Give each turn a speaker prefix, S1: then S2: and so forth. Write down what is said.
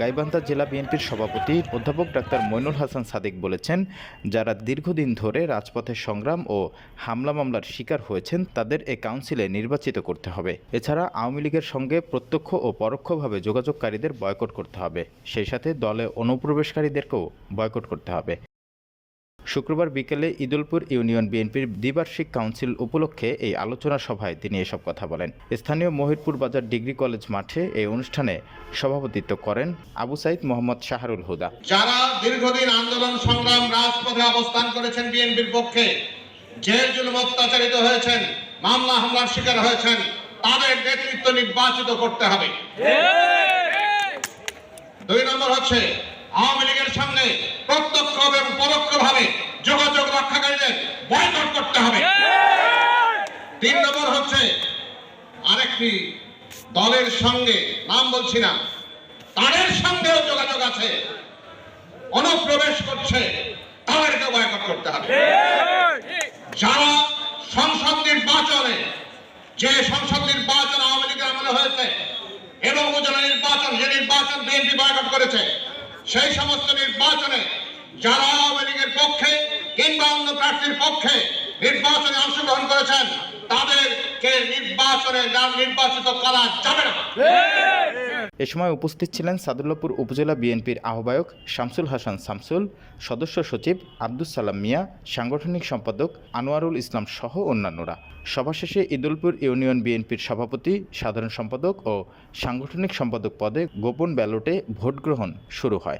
S1: গাইবান্ধা জেলা বিএনপির সভাপতি অধ্যাপক ডাক্তার মইনুল হাসান সাদিক বলেছেন, যারা দীর্ঘদিন ধরে রাজপথের সংগ্রাম ও হামলা মামলার শিকার হয়েছেন, তাদের এ কাউন্সিলে নির্বাচিত করতে হবে। এছাড়া আওয়ামী লীগের সঙ্গে প্রত্যক্ষ ও পরোক্ষভাবে যোগাযোগকারীদের বয়কট করতে হবে। সেই সাথে দলে অনুপ্রবেশকারীদেরকেও বয়কট করতে হবে। শুক্রবার বিকেলে ইদুলপুর ইউনিয়ন বিএনপির দ্বিবার্ষিক কাউন্সিল উপলক্ষে এই আলোচনা সভায় তিনি এসব কথা বলেন। স্থানীয় মহিরপুর বাজার ডিগ্রি কলেজ মাঠে এই অনুষ্ঠানে সভাপতিত্ব করেন আবু সাইদ মোহাম্মদ শাহরুল হুদা।
S2: যারা দীর্ঘদিন আন্দোলন সংগ্রাম রাজপথে অবস্থান করেছেন বিএনপির পক্ষে জেল জুলুম অত্যাচারিত হয়েছেন মামলা হামলার শিকার হয়েছেন তাদের নেতৃত্ব নির্বাচিত করতে হবে। দুই নম্বর হচ্ছে আওয়ামী লীগের সামনে প্রত্যক্ষ এবং পরোক্ষভাবে যোগাযোগ রক্ষাকারীদের বয়কট করতে হবে তিন নম্বর হচ্ছে আরেকটি দলের সঙ্গে, নাম বলছি না, তাদের সঙ্গেও যোগাযোগ আছে। অনুপ্রবেশ করছে, তাদেরকে বয়কট করতে হবে। যারা সংসদ নির্বাচনে, যে সংসদ নির্বাচন আওয়ামী লীগের আমলে হয়েছে এবং উপজেলা নির্বাচন, যে নির্বাচন বিএনপি বয়কট করেছে, সেই সমস্ত নির্বাচনে যারা আওয়ামী লীগের পক্ষে কিংবা অন্য প্রার্থীর পক্ষে নির্বাচনে অংশগ্রহণ করেছেন, তাদেরকে নির্বাচনে না- নির্বাচিত করা যাবে না।
S1: এ সময় উপস্থিত ছিলেন সাদুল্লাপুর উপজেলা বিএনপির আহ্বায়ক শামসুল হাসান শামসুল, সদস্য সচিব আব্দুস সালাম মিয়া, সাংগঠনিক সম্পাদক আনোয়ারুল ইসলাম সহ অন্যান্যরা। সভা শেষে ইদুলপুর ইউনিয়ন বিএনপির সভাপতি, সাধারণ সম্পাদক ও সাংগঠনিক সম্পাদক পদে গোপন ব্যালটে ভোট গ্রহণ শুরু হয়।